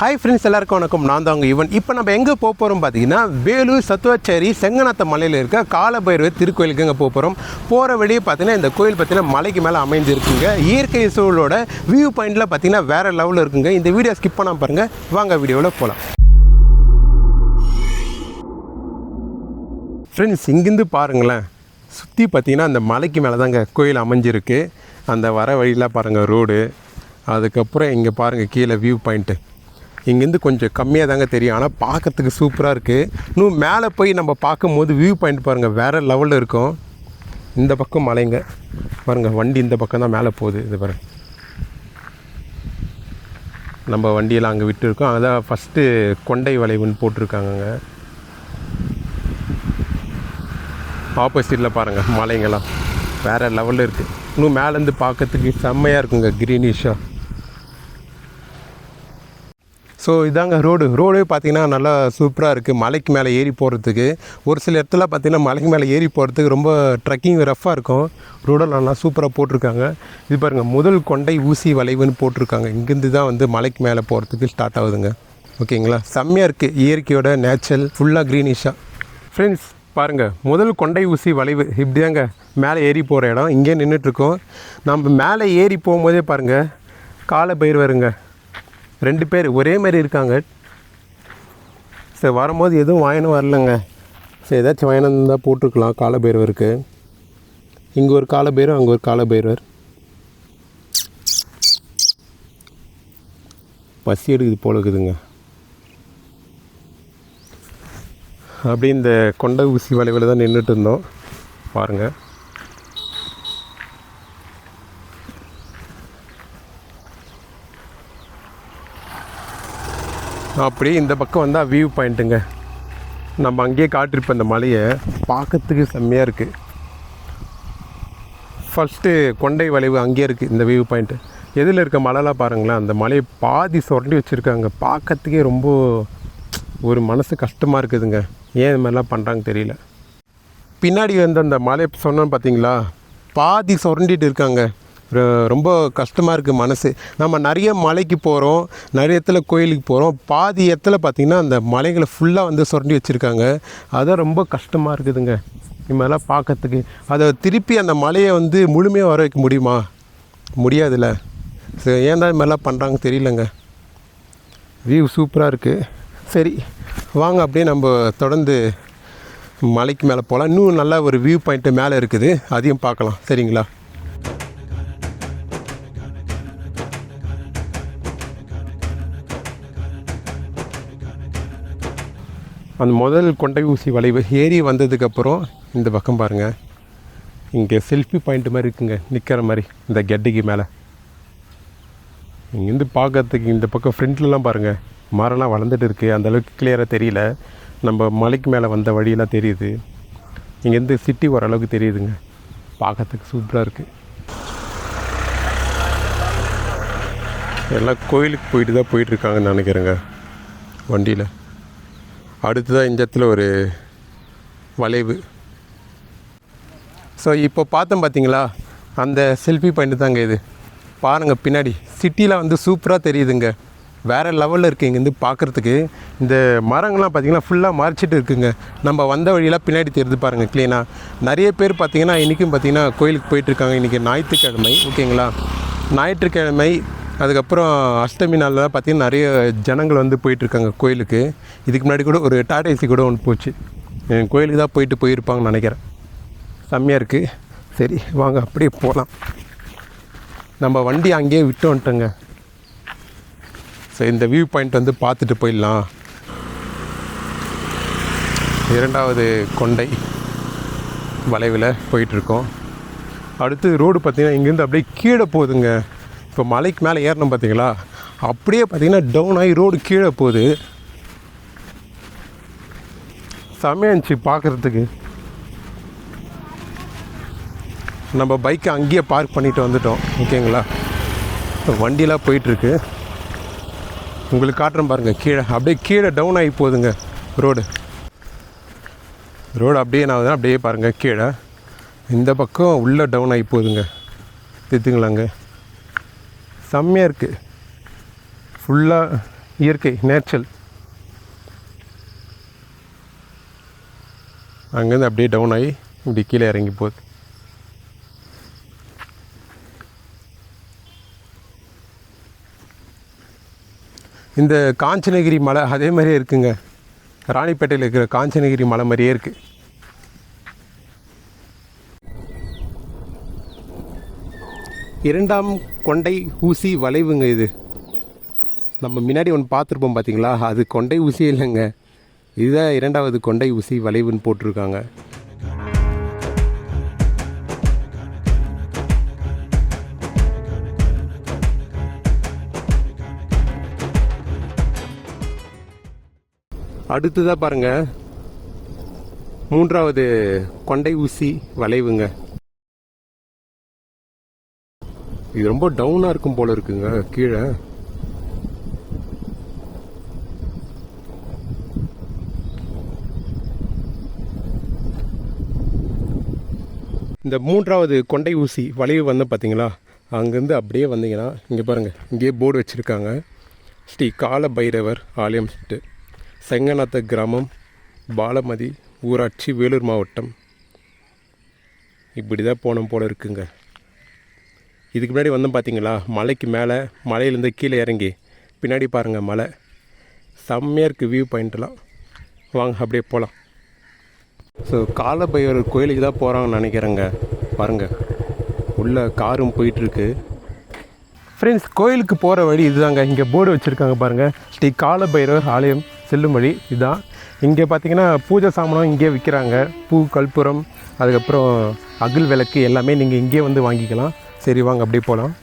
Hi friends எல்லாருக்கும் வணக்கம். நான் தான் உங்கள் ஈவன் இப்போ நம்ம எங்கே போக போகிறோம் பார்த்தீங்கன்னா வேலூர் சத்துவச்சேரி செங்கநாத்த மலையில் இருக்க காலபைரவர் திருக்கோயிலுக்கு இங்கே போக போகிறோம் போகிற வழியே பார்த்தீங்கன்னா இந்த கோயில் பார்த்தீங்கன்னா மலைக்கு மேலே அமைஞ்சிருக்குங்க இயற்கை சூழலோட வியூ பாயிண்டில் பார்த்தீங்கன்னா வேறு லெவலில் இருக்குங்க. இந்த வீடியோ ஸ்கிப் பண்ணாமல் பாருங்கள் வாங்க வீடியோவில் போகலாம் ஃப்ரெண்ட்ஸ் இங்கேருந்து பாருங்களேன். சுற்றி பார்த்தீங்கன்னா அந்த மலைக்கு மேலே தாங்க கோயில் அமைஞ்சிருக்கு. அந்த வர வழியெலாம் பாருங்கள் ரோடு அதுக்கப்புறம் இங்கே பாருங்கள் கீழே வியூ பாயிண்ட்டு இங்கேருந்து கொஞ்சம் கம்மியாக தாங்க தெரியும். ஆனால் பார்க்கறதுக்கு சூப்பராக இருக்குது இன்னும் மேலே போய் நம்ம பார்க்கும்போது வியூ பாயிண்ட் பாருங்கள் வேறு லெவலில் இருக்கும். இந்த பக்கம் மலைங்க. பாருங்கள் வண்டி இந்த பக்கம் தான் மேலே போகுது. இது பாருங்க. நம்ம வண்டியெல்லாம் அங்கே விட்டுருக்கோம் அதான் ஃபஸ்ட்டு கொண்டை வளைவுன்னு போட்டிருக்காங்கங்க. ஆப்போசிட்டில் பாருங்கள் மலைங்கெல்லாம். வேறு லெவலில் இருக்குது இன்னும் மேலேருந்து பார்க்கறதுக்கு செம்மையாக இருக்குங்க க்ரீனிஷாக ஸோ இதாங்க ரோடு ரோடே பார்த்தீங்கன்னா நல்லா சூப்பராக இருக்குது மலைக்கு மேலே ஏறி போகிறதுக்கு ஒரு சில இடத்துல பார்த்தீங்கன்னா மலைக்கு மேலே ஏறி போகிறதுக்கு ரொம்ப ட்ரெக்கிங் ரஃப்பாக இருக்கும். ரோடெல்லாம் நல்லா சூப்பராக போட்டிருக்காங்க. இது பாருங்கள் முதல் கொண்டை ஊசி வளைவுன்னு போட்டிருக்காங்க. இங்கேருந்து தான் வந்து மலைக்கு மேலே போகிறதுக்கு ஸ்டார்ட் ஆகுதுங்க. ஓகேங்களா? செம்மையாக இருக்குது இயற்கையோட நேச்சுரல் ஃபுல்லாக க்ரீனிஷாக ஃப்ரெண்ட்ஸ் பாருங்கள் முதல் கொண்டை ஊசி வளைவு இப்படிதாங்க மேலே ஏறி போகிற இடம். இங்கே நின்றுட்டுருக்கோம் நம்ம மேலே ஏறி போகும்போதே பாருங்கள் காலை பயிர் ரெண்டு பேர் ஒரே மாதிரி இருக்காங்க. சரி வரும்போது எதுவும் வாங்கினு வரலங்க. சரி ஏதாச்சும் வாங்கினு இருந்தால் போட்டிருக்கலாம் காலபைரவருக்கு. இங்கே ஒரு காலபைரவர் அங்கே ஒரு காலபைரவர். பசி எடுக்குது போல இருக்குதுங்க. அப்படி இந்த கொண்டை ஊசி வளைவில் தான் நின்றுட்டு இருந்தோம். பாருங்கள் அப்படியே இந்த பக்கம் வந்தால் வியூ பாயிண்ட்டுங்க நம்ம அங்கேயே காட்டிருப்போம் இந்த மலையை பார்க்கறதுக்கு செம்மையாக இருக்குது ஃபஸ்ட்டு கொண்டை வளைவு அங்கேயே இருக்குது இந்த வியூ பாயிண்ட்டு எதில் இருக்க மலைலாம் பாருங்களேன் அந்த மலையை பாதி சுரண்டி வச்சுருக்காங்க. பார்க்கறதுக்கே ரொம்ப ஒரு மனசு கஷ்டமாக இருக்குதுங்க. ஏன் இது மாதிரிலாம் பண்ணுறாங்க தெரியல. பின்னாடி வந்து அந்த மலை சொன்னோன்னு பார்த்தீங்களா பாதி சுரண்டிட்டு இருக்காங்க. ரொம்ப கஷ்டமாக இருக்குது மனசு. நம்ம நிறைய மலைக்கு போகிறோம் நிறைய இடத்துல கோயிலுக்கு போகிறோம் பாதி இடத்துல பார்த்திங்கன்னா அந்த மலைகளை ஃபுல்லாக வந்து சுரண்டி வச்சுருக்காங்க. அதான் ரொம்ப கஷ்டமாக இருக்குதுங்க. இனிமேலாம் பார்க்கறதுக்கு அதை திருப்பி அந்த மலையை வந்து முழுமையாக வர வைக்க முடியுமா? முடியாதுல்ல. சரி ஏன் தான் இதுமாதிரிலாம் பண்ணுறாங்க தெரியலங்க. வியூ சூப்பராக இருக்குது சரி வாங்க அப்படியே நம்ம தொடர்ந்து மலைக்கு மேலே போகலாம் இன்னும் நல்ல ஒரு வியூ பாயிண்ட்டு மேலே இருக்குது. அதையும் பார்க்கலாம். சரிங்களா? அந்த முதல் கொண்டை ஊசி வளைவு ஏறி வந்ததுக்கப்புறம் இந்த பக்கம் பாருங்கள் இங்கே செல்ஃபி பாயிண்ட் மாதிரி இருக்குங்க. நிற்கிற மாதிரி இந்த கெட்டிக்கு மேலே. இங்கேருந்து பார்க்கறதுக்கு இந்த பக்கம் ஃப்ரண்ட்லலாம் பாருங்கள் மரம்லாம் வளர்ந்துட்டு இருக்குது அந்தளவுக்கு கிளியராக தெரியல. நம்ம மலைக்கு மேலே வந்த வழியெல்லாம் தெரியுது. இங்கேருந்து சிட்டி ஓரளவுக்கு தெரியுதுங்க. பார்க்கறதுக்கு சூப்பராக இருக்குது எல்லாம் கோயிலுக்கு போயிட்டு தான் போயிட்டுருக்காங்கன்னு நினைக்கிறேங்க. வண்டியில். அடுத்ததாக இந்த இடத்துல ஒரு வளைவு. ஸோ இப்போ பார்த்தோம் பார்த்தீங்களா அந்த செல்ஃபி பாயிண்ட் தாங்க இது. பாருங்கள் பின்னாடி. சிட்டியில் வந்து சூப்பராக தெரியுதுங்க. வேறு லெவலில் இருக்குது இங்கேருந்து பார்க்குறதுக்கு இந்த மரங்கள்லாம் பார்த்திங்கன்னா ஃபுல்லாக மறைச்சிட்டு இருக்குங்க. நம்ம வந்த வழியெல்லாம் பின்னாடி தெரியுது பாருங்கள் க்ளீனாக நிறைய பேர் பார்த்தீங்கன்னா இன்றைக்கும் பார்த்தீங்கன்னா கோயிலுக்கு போயிட்டுருக்காங்க இன்றைக்கி ஞாயிற்றுக்கிழமை ஓகேங்களா ஞாயிற்றுக்கிழமை அதுக்கப்புறம் அஷ்டமி நாளில் பார்த்திங்கன்னா நிறைய ஜனங்கள் வந்து போயிட்டுருக்காங்க கோயிலுக்கு. இதுக்கு முன்னாடி கூட ஒரு டாடேசி கூட ஒன்று போச்சு. என் கோயிலுக்கு தான் போயிட்டு போயிருப்பாங்கன்னு நினைக்கிறேன். செம்மையாக இருக்குது சரி வாங்க அப்படியே போகலாம் நம்ம வண்டி அங்கேயே விட்டு வந்துட்டோங்க. சரி இந்த வியூ பாயிண்ட் வந்து பார்த்துட்டு போயிடலாம். இரண்டாவது கொண்டை வளைவில் போயிட்டுருக்கோம். அடுத்து ரோடு பார்த்திங்கன்னா இங்கேருந்து அப்படியே கீழே போகுதுங்க. இப்போ மலைக்கு மேலே ஏறணும் பார்த்தீங்களா? அப்படியே பார்த்தீங்கன்னா டவுன் ஆகி ரோடு கீழே போகுது. செம்மையா இருந்துச்சு பார்க்குறதுக்கு. நம்ம பைக்கை அங்கேயே பார்க் பண்ணிட்டு வந்துட்டோம். ஓகேங்களா வண்டியெலாம் போயிட்டுருக்கு. உங்களுக்கு காட்டுறேன் பாருங்கள் கீழே. அப்படியே கீழே டவுன் ஆகி போகுதுங்க ரோடு ரோடு அப்படியே நான் அப்படியே பாருங்கள் கீழே. இந்த பக்கம் உள்ளே டவுன் ஆகி போகுதுங்க. தித்துங்களாங்க செம்மையாக இருக்குது ஃபுல்லாக இயற்கை நேச்சுரல் அங்கேருந்து அப்படியே டவுன் ஆகி இப்படி கீழே இறங்கி போகுது. இந்த காஞ்சனகிரி மலை அதே மாதிரியே இருக்குங்க. ராணிப்பேட்டையில் இருக்கிற காஞ்சனகிரி மலை மாதிரியே இருக்குது இரண்டாம் கொண்டை ஊசி வளைவுங்க இது. நம்ம முன்னாடி ஒன்று பார்த்துருப்போம் பார்த்தீங்களா அது கொண்டை ஊசி இல்லைங்க. இதுதான் இரண்டாவது கொண்டை ஊசி வளைவுன்னு போட்டிருக்காங்க. அடுத்ததாக பாருங்கள் மூன்றாவது கொண்டை ஊசி வளைவுங்க. இது ரொம்ப டவுனாக இருக்கும் போல இருக்குங்க கீழே. இந்த மூன்றாவது கொண்டை ஊசி வளைவு வந்து பார்த்தீங்களா அங்கேருந்து அப்படியே வந்தீங்கன்னா இங்கே பாருங்கள் இங்கேயே போர்டு வச்சுருக்காங்க. ஸ்ரீ கால பைரவர் ஆலயம் ஸ்ட்டு செங்கநாத்த கிராமம் பாலமதி ஊராட்சி வேலூர் மாவட்டம். இப்படி தான் போனோம் போல இருக்குங்க. இதுக்கு முன்னாடி வந்தோம் பார்த்தீங்களா? மலைக்கு மேலே மலையிலேருந்து கீழே இறங்கி பின்னாடி பாருங்கள் மலை. செம்மையாக இருக்குது வியூ பாயிண்ட்லாம் வாங்க அப்படியே போகலாம் ஸோ காலபைவர் கோயிலுக்கு தான் போகிறாங்கன்னு நினைக்கிறேங்க. பாருங்கள் உள்ளே காரும் போயிட்டுருக்கு. ஃப்ரெண்ட்ஸ் கோயிலுக்கு போகிற வழி இதுதாங்க. இங்கே போர்டு வச்சுருக்காங்க பாருங்கள் ஸ்ரீ காலபைரவர் ஆலயம் செல்லும் வழி இதுதான். இங்கே பார்த்தீங்கன்னா பூஜை சாமானம் இங்கே விற்கிறாங்க பூ கற்பூரம் அதுக்கப்புறம் அகில் விளக்கு எல்லாமே நீங்கள் இங்கே வந்து வாங்கிக்கலாம். சரி வாங்க அப்படியே போகலாம்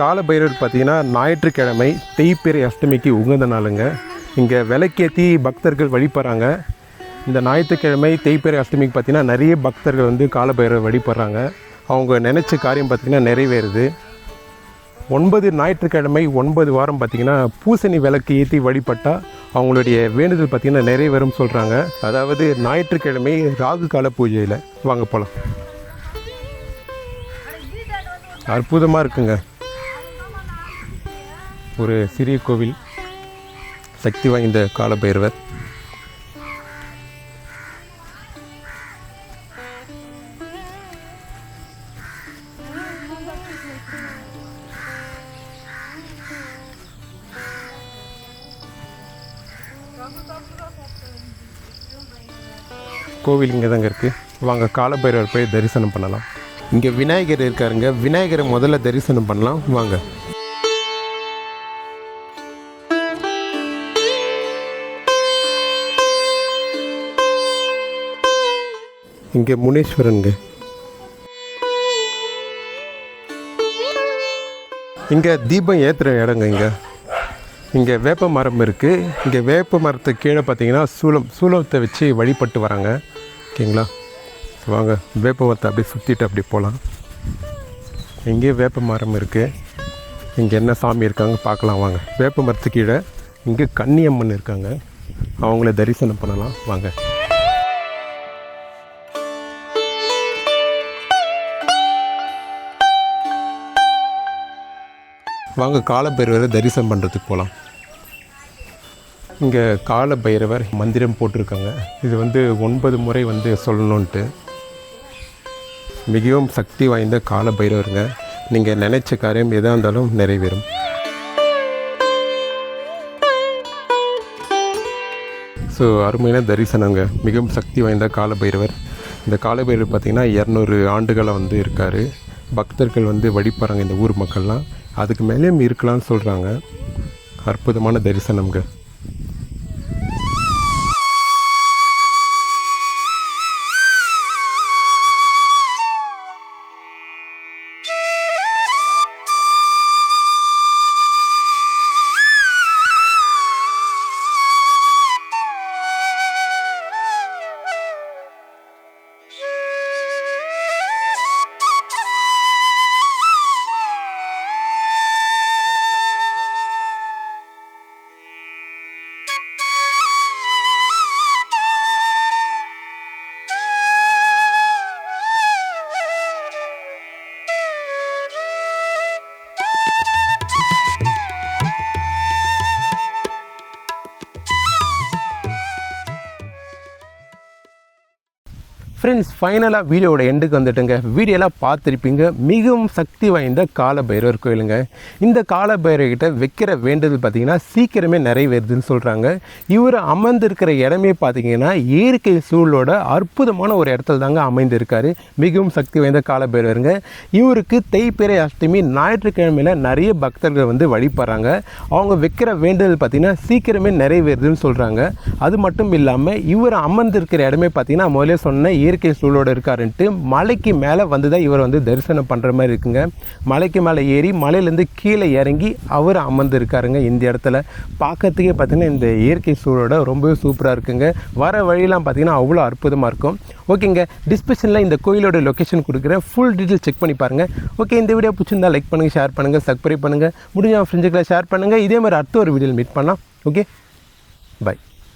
காலபைரவர் பார்த்தீங்கன்னா ஞாயிற்றுக்கிழமை தேய்பிறை அஷ்டமிக்கு உகந்த நாளுங்க. இங்கே விளக்கேற்றி பக்தர்கள் வழிபடுறாங்க. இந்த ஞாயிற்றுக்கிழமை தேய்பிறை அஷ்டமிக்கு பார்த்தீங்கன்னா நிறைய பக்தர்கள் வந்து காலபைரவர் வழிபடுறாங்க. அவங்க நினச்ச காரியம் பார்த்திங்கன்னா நிறைவேறுது. ஒன்பது ஞாயிற்றுக்கிழமை ஒன்பது வாரம் பார்த்திங்கன்னா பூசணி விளக்கு ஏற்றி வழிபட்டால் அவங்களுடைய வேண்டுதல் பார்த்திங்கன்னா நிறைவேறும் சொல்கிறாங்க அதாவது ஞாயிற்றுக்கிழமை ராகு கால பூஜையில். வாங்க போகலாம் அற்புதமாக இருக்குங்க. ஒரு சிறிய கோவில் சக்தி வாய்ந்த காலபைரவர். கோவில் இங்கே தாங்க இருக்குது வாங்க காலபைரவர் போய் தரிசனம் பண்ணலாம். இங்கே விநாயகர் இருக்காருங்க. விநாயகரை முதல்ல தரிசனம் பண்ணலாம். வாங்க. இங்கே முனீஸ்வரனுங்க. இங்கே தீபம் ஏற்றுற இடங்க இங்கே. இங்கே வேப்ப மரம் இருக்குது இங்கே வேப்ப மரத்துக்கு கீழே பார்த்தீங்கன்னா சூலம் சூலத்தை வச்சு வழிபட்டு வராங்க. ஓகேங்களா? வாங்க வேப்ப மரத்தை அப்படியே சுற்றிட்டு அப்படி போகலாம் இங்கேயே வேப்ப மரம் இருக்குது இங்கே என்ன சாமி இருக்காங்க பார்க்கலாம் வாங்க. வேப்ப மரத்து கீழே இங்கே கன்னியம்மன் இருக்காங்க. அவங்கள தரிசனம் பண்ணலாம் வாங்க. வாங்க காலபைரவரை தரிசனம் பண்ணுறதுக்கு போகலாம் இங்கே காலபைரவர் மந்திரம் போட்டிருக்காங்க. இது வந்து ஒன்பது முறை வந்து சொல்லணுன்ட்டு மிகவும் சக்தி வாய்ந்த காலபைரவருங்க. நீங்கள் நினைச்ச காரியம் எதாக இருந்தாலும் நிறைவேறும். ஸோ அருமையான தரிசனங்க. மிகவும் சக்தி வாய்ந்த காலபைரவர். இந்த காலபைரவர் பார்த்திங்கன்னா இரநூறு ஆண்டுகளாக வந்து இருக்கார். பக்தர்கள் வந்து வழிபடுறாங்க இந்த ஊர் மக்கள்லாம். அதுக்கு மேலேயும் இருக்கலாம்னு சொல்கிறாங்க அற்புதமான தரிசனம்ங்க. ஃப்ரெண்ட்ஸ் ஃபைனலாக வீடியோட எண்டுக்கு வந்துட்டுங்க. வீடியோலாம் பார்த்துருப்பீங்க. மிகவும் சக்தி வாய்ந்த காலபைரவர் கோயிலுங்க. இந்த காலபைரவர்கிட்ட வைக்கிற வேண்டுதல் பார்த்தீங்கன்னா சீக்கிரமே நிறைவேறுதுன்னு சொல்கிறாங்க இவர் அமர்ந்திருக்கிற இடமே பார்த்தீங்கன்னா இயற்கை சூழலோட அற்புதமான ஒரு இடத்துல தாங்க அமைந்திருக்காரு. மிகவும் சக்தி வாய்ந்த காலபைரவருங்க. இவருக்கு தேய்பிறை அஷ்டமி ஞாயிற்றுக்கிழமையில் நிறைய பக்தர்கள் வந்து வழிபடுறாங்க. அவங்க வைக்கிற வேண்டுதல் பார்த்தீங்கன்னா சீக்கிரமே நிறைவேறுதுன்னு சொல்கிறாங்க அது மட்டும் இல்லாமல் இவர் அமர்ந்திருக்கிற இடமே பார்த்தீங்கன்னா முதல்ல சொன்ன இயற்கை இயற்கை சூழலோடு இருக்காருன்ட்டு மலைக்கு மேலே வந்து தான் இவர் வந்து தரிசனம் பண்ணுற மாதிரி இருக்குங்க. மலைக்கு மேலே ஏறி மலையிலேருந்து கீழே இறங்கி அவர் அமர்ந்துருக்காருங்க இந்த இடத்துல. பார்க்கறதுக்கே பார்த்தீங்கன்னா இந்த இயற்கை சூழலோட ரொம்பவே சூப்பராக இருக்குங்க. வர வழியெல்லாம் பார்த்தீங்கன்னா அவ்வளோ அற்புதமாக இருக்கும். ஓகேங்க டிஸ்கிரிப்ஷனில் இந்த கோயிலோட லொக்கேஷன் கொடுக்குறேன். ஃபுல் டீட்டெயில் செக் பண்ணி பாருங்கள் ஓகே இந்த வீடியோ பிடிச்சிருந்தா லைக் பண்ணுங்கள் ஷேர் பண்ணுங்கள் சப்ஸ்கிரைப் பண்ணுங்கள் முடிஞ்ச ஃப்ரெண்ட்ஸுக்கெல்லாம் ஷேர் பண்ணுங்கள் இதே மாதிரி அடுத்த ஒரு வீடியோவில் மீட் பண்ணலாம். Okay bye